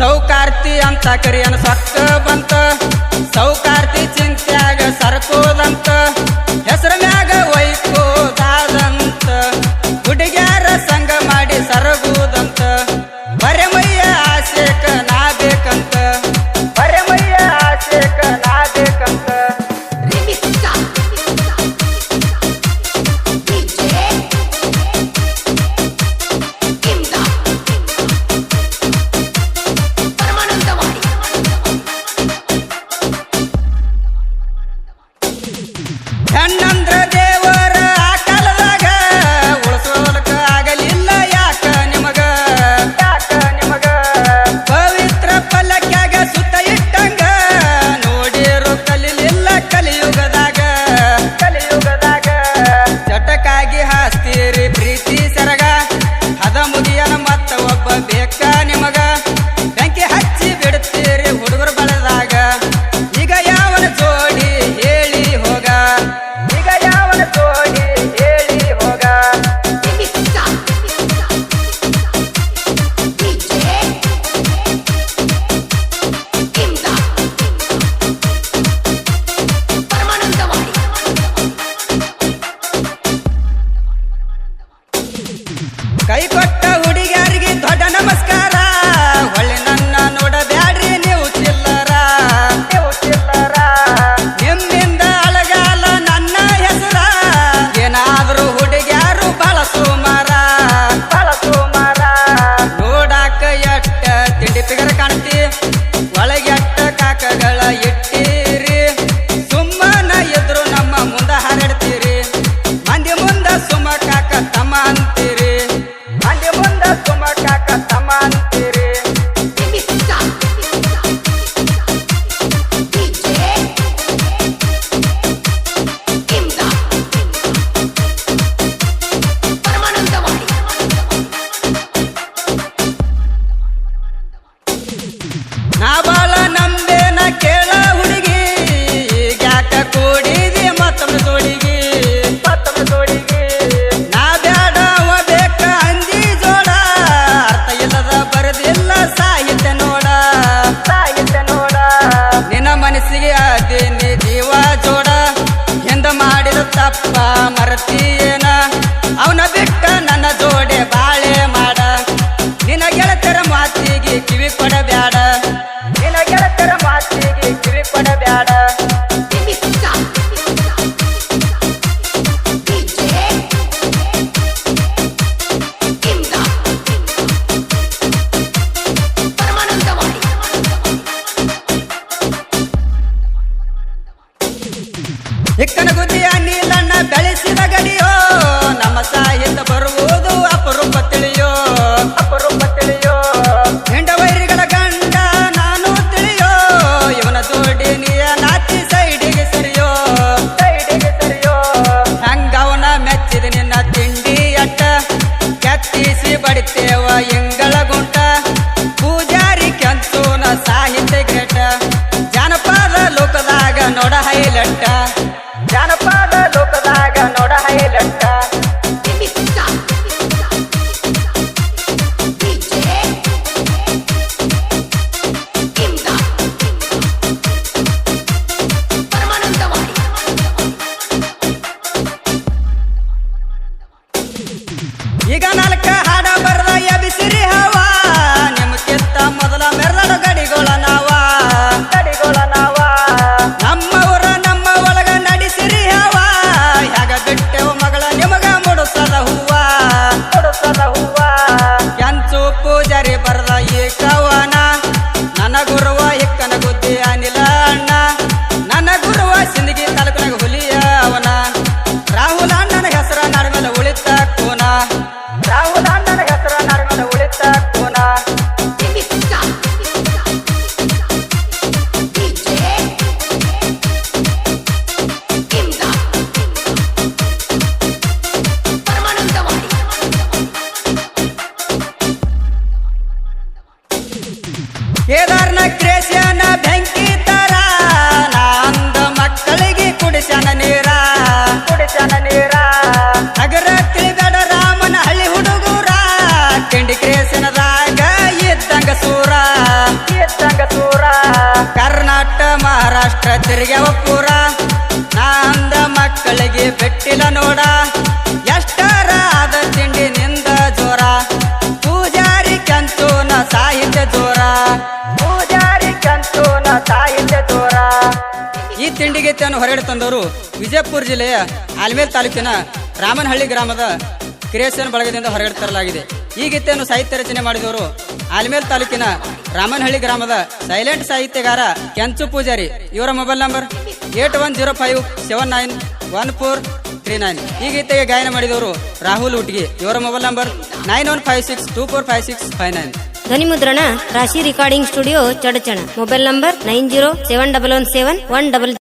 ಸೌಕಾರ್ತಿ ಅಂತ ಕರಿಯನ ಸೊಕ್ಕ ಬಂತ. ಸೌಕಾರ್ತಿ ಚಿಂತ್ಯಾಗ ಸರ್ಕೋದಂತ. ಕಟ್ಟವು ಮನಸ್ಸಿಗೆ ಆದೇನೆ ಜೀವ ಜೋಡ ಎಂದ ಮಾಡಿದ ತಪ್ಪ. ಇಕ್ಕನ ಗುದಿಯ ನೀಲಣ್ಣ ಬೆಳೆಸಿದ ಗಡಿಯೋ, ನಮ್ಮ ಸಾಯಿಂದ ಬರುವುದು ಅಪರೂಪ ತಿಳಿಯೋ ಅಪರೂಪ ತಿಳಿಯೋ. ಹೆಂಡ ವೈರಿಗಳ ಗಂಡ ನಾನು ತಿಳಿಯೋ, ಇವನ ಜೋಡಿ ನೀಯ ನಾಚಿ ಸೈಡಿಗೆ ಸರಿಯೋ. ಸೈಡಿಗೆ ಸರಿಯೋ ಹಂಗವನ ಮೆಚ್ಚಿದ ನಿನ್ನ ತಿಂಡಿ ಅಟ್ಟ, ಕೆತ್ತಿಸಿ ಬಡಿತೇವ ಎಂಗಳ ಗುಂಟ. ಪೂಜಾರಿ ಕೆಂತೂನ ಸಾಹಿತ್ಯ ಕೆಟ್ಟ ಜಾನಪದ ಲೋಕದಾಗ ನೋಡ ಹೈಲಟ್ಟ. ಕೇದಾರ್ನ ಕ್ರೇಸ್ಯನ ಬೆಂಕಿ ತರ ನಂದ ಮಕ್ಕಳಿಗೆ ಕುಡಿಸನ ನೀರ. ಕುಡಿಸನ ನೀರ. ನಗರ ತಿಳಿದಡ ರಾಮನ ಹಳ್ಳಿ ಹುಡುಗೂರ, ತಿಂಡಿ ಕ್ರೇಸಿನ ರಾಗ ಇದ್ದಂಗ ಸೂರ. ಇದ್ದಂಗ ಸೂರ. ಕರ್ನಾಟಕ ಮಹಾರಾಷ್ಟ್ರ ತಿರುಗ್ಯಾವ ಪೂರ. ನಂದ ಮಕ್ಕಳಿಗೆ ಬೆಟ್ಟಿಲ ನೋಡ ಗೀತೆಯನ್ನು ಹೊರಗಡೆ ತಂದವರು ವಿಜಯಪುರ ಜಿಲ್ಲೆಯ ಆಲ್ಮೇಲ್ ತಾಲೂಕಿನ ರಾಮನಹಳ್ಳಿ ಗ್ರಾಮದ ಕ್ರಿಯೇಷನ್ ಬಳಗದಿಂದ ಹೊರಗಡೆ ತರಲಾಗಿದೆ. ಈ ಗೀತೆಯನ್ನು ಸಾಹಿತ್ಯ ರಚನೆ ಮಾಡಿದವರು ಆಲ್ಮೇಲ್ ತಾಲೂಕಿನ ರಾಮನಹಳ್ಳಿ ಗ್ರಾಮದ ಸೈಲೆಂಟ್ ಸಾಹಿತ್ಯಗಾರ ಕೆಂಚು ಪೂಜಾರಿ. ಇವರ mobile number eight one zero five seven nine one four three nine. ಈ ಗೀತೆಗೆ ಗಾಯನ ಮಾಡಿದವರು ರಾಹುಲ್ ಉಟ್ಗಿ. ಇವರ mobile number nine one five six two four five six five nine. ಧ್ವನಿ ಮುದ್ರಣ Rashi recording studio Chadchan. Mobile number nine zero seven double one seven one double